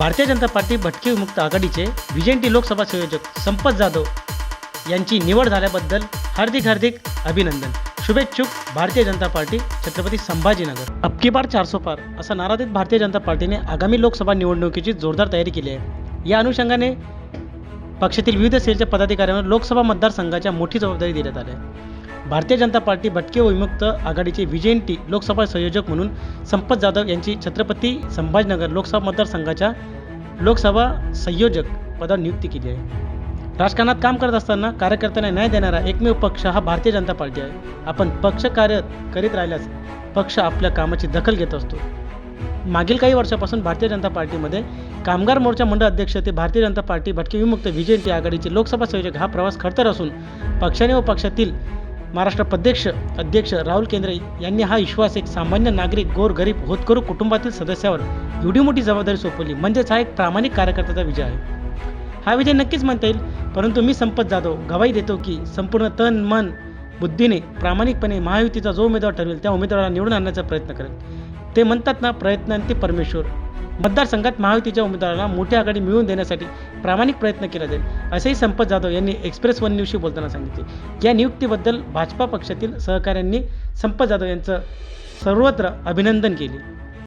Bharatiya Janata party भटके विमुक्त आघाडीचे विजेंटी लोकसभा संयोजक संपत जाधव यांची निवड झाल्याबद्दल हार्दिक हार्दिक अभिनंदन. शुभेच्छुक भारतीय जनता पार्टी छत्रपती संभाजीनगर. अबकी बार चारसो पार असा नारा देत भारतीय जनता पार्टीने आगामी लोकसभा निवडणुकीची जोरदार तयारी केली आहे. या अनुषंगाने पक्षातील विविध सेलच्या पदाधिकाऱ्यांना लोकसभा मतदारसंघाच्या मोठी जबाबदारी देण्यात आली आहे. भारतीय जनता पार्टी भटके व विमुक्त आघाडीचे विजयंती लोकसभा संयोजक म्हणून संपत जाधव यांची छत्रपती संभाजीनगर लोकसभा मतदारसंघाच्या लोकसभा संयोजक पदावर नियुक्ती केली आहे. राजकारणात काम करत असताना कार्यकर्त्यांना न्याय देणारा एकमेव पक्ष हा भारतीय जनता पार्टी आहे. आपण पक्ष कार्य करीत राहिल्यास पक्ष आपल्या कामाची दखल घेत असतो. मागील काही वर्षापासून भारतीय जनता पार्टीमध्ये कामगार मोर्चा मंडळ अध्यक्ष ते भारतीय जनता पार्टी भटके विमुक्त विजयंती आघाडीचे लोकसभा संयोजक हा प्रवास खडतर असून पक्षाने व पक्षातील महाराष्ट्र प्रदेश अध्यक्ष राहुल केंद्रे यांनी हा विश्वास एक सामान्य नागरिक गोर गरीब होतकरू कुटुंबातील सदस्यावर एवढी मोठी जबाबदारी सोपवली. म्हणजेच हा एक प्रामाणिक कार्यकर्त्याचा विजय आहे. हा विजय नक्कीच म्हणता येईल परंतु मी संपत जाधव गवाही देतो की संपूर्ण तन मन बुद्धीने प्रामाणिकपणे महायुतीचा जो उमेदवार ठरवेल त्या उमेदवाराला निवडून आणण्याचा प्रयत्न करेल. ते म्हणतात ना प्रयत्नांती परमेश्वर. मतदारसंघात महायुतीच्या उमेदवाराला मोठी आघाडी मिळवून देण्यासाठी प्रामाणिक प्रयत्न केला जाईल असेही संपत जाधव यांनी एक्सप्रेस वन न्यूजशी बोलताना सांगितले. या नियुक्तीबद्दल भाजपा पक्षातील सहकाऱ्यांनी संपत जाधव यांचं सर्वत्र अभिनंदन केले.